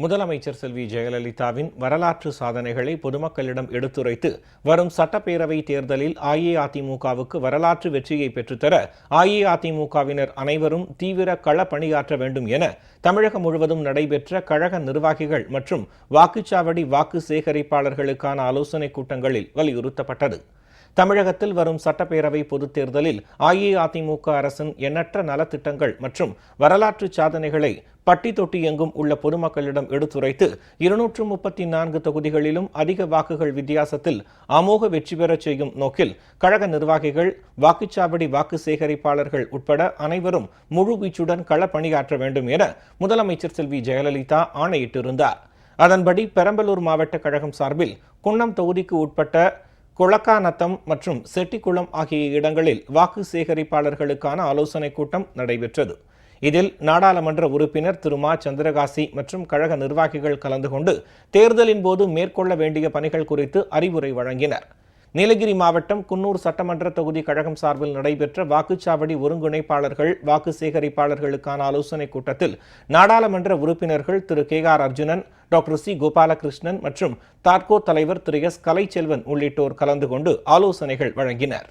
முதலமைச்சர் செல்வி ஜெயலலிதாவின் வரலாற்று சாதனைகளை பொதுமக்களிடம் எடுத்துரைத்து வரும் சட்டப்பேரவை தேர்தலில் அஇஅதிமுகவுக்கு வரலாற்று வெற்றியை பெற்றுத்தர அஇஅதிமுகவினர் அனைவரும் தீவிர கள பணியாற்ற வேண்டும் என தமிழகம் முழுவதும் நடைபெற்ற கழக நிர்வாகிகள் மற்றும் வாக்குச்சாவடி வாக்கு சேகரிப்பாளர்களுக்கான ஆலோசனைக் கூட்டங்களில் வலியுறுத்தப்பட்டது. தமிழகத்தில் வரும் சட்டப்பேரவை பொதுத் தேர்தலில் அஇஅதிமுக அரசின் எண்ணற்ற நலத்திட்டங்கள் மற்றும் வரலாற்று சாதனைகளை பட்டி தொட்டி எங்கும் உள்ள பொதுமக்களிடம் எடுத்துரைத்து இருநூற்று முப்பத்தி நான்கு தொகுதிகளிலும் அதிக வாக்குகள் வித்தியாசத்தில் அமோக வெற்றி பெறச் செய்யும் நோக்கில் கழக நிர்வாகிகள் வாக்குச்சாவடி வாக்கு சேகரிப்பாளர்கள் உட்பட அனைவரும் முழுவீச்சுடன் களப்பணியாற்ற வேண்டும் என முதலமைச்சர் செல்வி ஜெயலலிதா ஆணையிட்டிருந்தார். அதன்படி பெரம்பலூர் மாவட்ட கழகம் சார்பில் குன்னம் தொகுதிக்கு உட்பட்ட குளக்காநத்தம் மற்றும் செட்டிக்குளம் ஆகிய இடங்களில் வாக்கு சேகரிப்பாளர்களுக்கான ஆலோசனைக் கூட்டம் நடைபெற்றது. இதில் நாடாளுமன்ற உறுப்பினர் திரு. மா. சந்திரகாசி மற்றும் கழக நிர்வாகிகள் கலந்து கொண்டு தேர்தலின் போது மேற்கொள்ள வேண்டிய பணிகள் குறித்து அறிவுரை வழங்கினர். நீலகிரி மாவட்டம் குன்னூர் சட்டமன்ற தொகுதி கழகம் சார்பில் நடைபெற்ற வாக்குச்சாவடி ஒருங்கிணைப்பாளர்கள் வாக்கு சேகரிப்பாளர்களுக்கான ஆலோசனைக் கூட்டத்தில் நாடாளுமன்ற உறுப்பினர்கள் Thiru. K. R. Arjunan doctor C. Gopalakrishnan மற்றும் தாட்கோ தலைவர் திரு. எஸ். கலைச்செல்வன் உள்ளிட்டோர் கலந்து கொண்டு ஆலோசனைகள் வழங்கினர்.